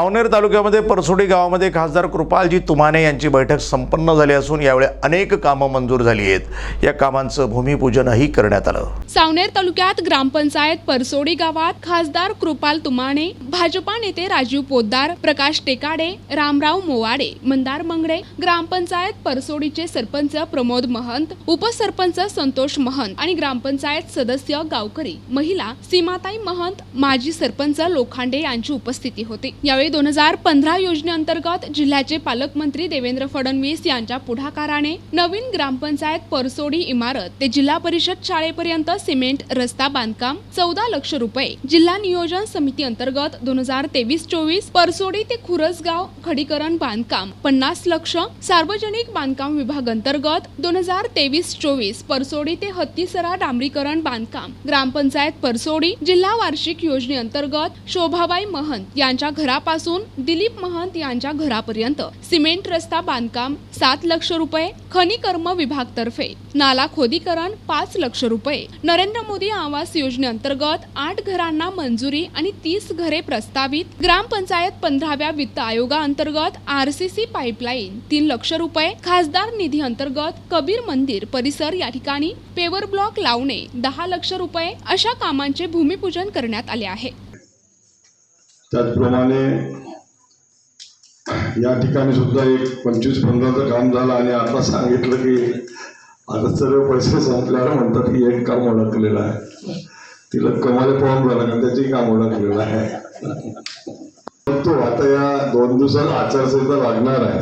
सावनेर तालुक्यामध्ये परसोडी गावामध्ये खासदार कृपालजी तुमाने यांची बैठक संपन्न झाली असून यावेळी अनेक कामं मंजूर झाली आहेत. या कामांचं भूमिपूजनही करण्यात आलं. सावनेर तालुक्यात ग्रामपंचायत परसोडी गावात खासदार कृपाल तुमाने भाजपा नेते राजीव पोद्दार प्रकाश टेकाडे रामराव मोवाडे मंदार मंगडे ग्रामपंचायत परसोडीचे सरपंच प्रमोद महंत उपसरपंच संतोष महंत आणि ग्रामपंचायत सदस्य गावकरी महिला सीमाताई महंत माजी सरपंच लोखांडे यांची उपस्थिती होती. यावेळी दोन हजार पंधरा योजनेअंतर्गत जिल्ह्याचे पालकमंत्री देवेंद्र फडणवीस यांच्या पुढाकाराने नवीन ग्रामपंचायत परसोडी इमारत ते जिल्हा परिषद शाळेपर्यंत सिमेंट रस्ता बांधकाम चौदा लक्ष रुपये जिल्हा नियोजन समिती अंतर्गत दोन हजार तेवीस चोवीस परसोडी ते खुरसगाव खडीकरण बांधकाम पन्नास लक्ष सार्वजनिक बांधकाम विभाग अंतर्गत दोन हजार तेवीस चोवीस परसोडी ते हत्तीसरा डांबरीकरण बांधकाम ग्रामपंचायत परसोडी जिल्हा वार्षिक योजनेअंतर्गत शोभाबाई महंत यांच्या घरापासून दिलीप महंत यांच्या घरापर्यंत सिमेंट रस्ता बांधकाम सात लक्ष रुपये खनिकर्म विभागतर्फे नाला खोदीकरण पाच लक्ष रुपये. नरेंद्र मोदी आवास योजनेअंतर्गत आठ घरांना मंजुरी आणि तीस घरे प्रस्तावित. ग्रामपंचायत पंधराव्या वित्त आयोगाअंतर्गत आर सी सी पाईपलाईन तीन लक्ष रुपये. खासदार निधी अंतर्गत कबीर मंदिर परिसर या ठिकाणी पेवर ब्लॉक लावणे दहा लक्ष रुपये. अशा कामांचे भूमिपूजन करण्यात आले आहे. त्याचप्रमाणे या ठिकाणी सुद्धा एक पंचवीस पंधराचं काम झालं आणि आता सांगितलं की आता सर्व पैसे संपल्यावर म्हणतात की एक काम अडकलेलं आहे. तिला कमाले पाहून झालं का त्याची काम अडकलेलं आहे. तो आता या दोन दिवसात आचारसंहिता लागणार आहे.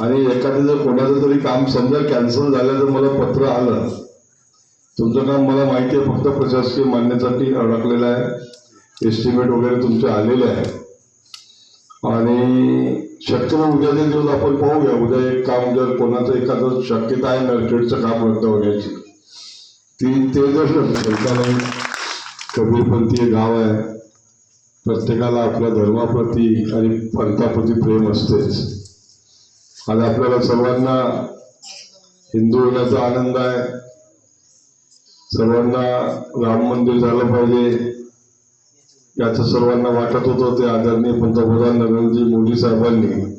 आणि एखादं जर कोणाचं तरी काम समजा कॅन्सल झालं तर मला पत्र आलं. तुमचं काम मला माहिती आहे फक्त प्रशासकीय मान्यतेसाठी अडकलेलं आहे. एस्टिमेट वगैरे तुमचे आलेले आहे आणि शक्यतो उद्याचे दिवस आपण पाहूया. उद्या एक काम जर कोणाचं एखादं शक्यता आहे नर्केडचं काम रद्द होण्याची. ती ते जर सरकारला कबीरपंथी गाव आहे. प्रत्येकाला आपल्या धर्माप्रती आणि पंथाप्रती प्रेम असतेच. आज आपल्याला सर्वांना हिंदू होण्याचा आनंद आहे. सर्वांना राम मंदिर झालं पाहिजे. याचं सर्वांना वाटत होतं ते आदरणीय पंतप्रधान नरेंद्रजी मोदी साहेबांनी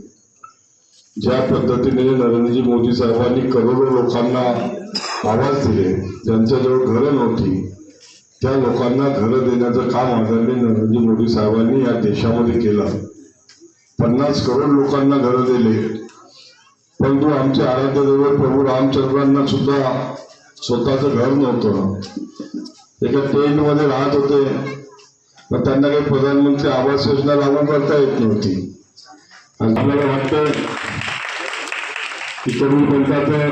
ज्या पद्धतीने नरेंद्रजी मोदी साहेबांनी करोडो लोकांना आवाज दिले ज्यांच्याजवळ घरं नव्हती त्या लोकांना घरं देण्याचं काम आदरणीय नरेंद्रजी मोदी साहेबांनी या देशामध्ये केलं. पन्नास करोड लोकांना घरं दिले. परंतु आमचे आराध्य दैवत प्रभू रामचंद्रांना सुद्धा स्वतःचं घर नव्हतं. एका टेंटमध्ये राहत होते. मग त्यांना काही प्रधानमंत्री आवास योजना लागू करता येत नव्हती. आणि आपल्याला वाटतं की कोणता तर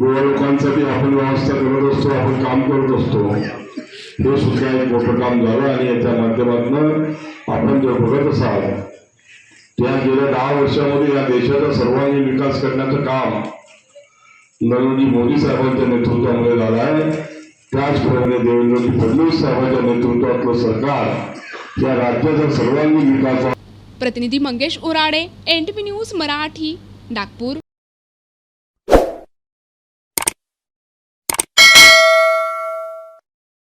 गोवा लोकांसाठी आपण व्यवस्था करत असतो आपण काम करत असतो. हे सुद्धा एक मोठं काम झालं आणि याच्या माध्यमातून आपण जे बघत असाल त्या गेल्या दहा वर्षामध्ये या देशाचा सर्वांगीण विकास करण्याचं काम नरेंद्र मोदी साहेबांच्या नेतृत्वामध्ये झालं आहे. त्याचप्रमाणे देवेंद्र फडणवीस साहेबांच्या नेतृत्वातलं सरकार या राज्याचा सर्वांगीण विकास प्रतिनिधी मंगेश उराडे एनटीपी न्यूज मराठी नागपूर.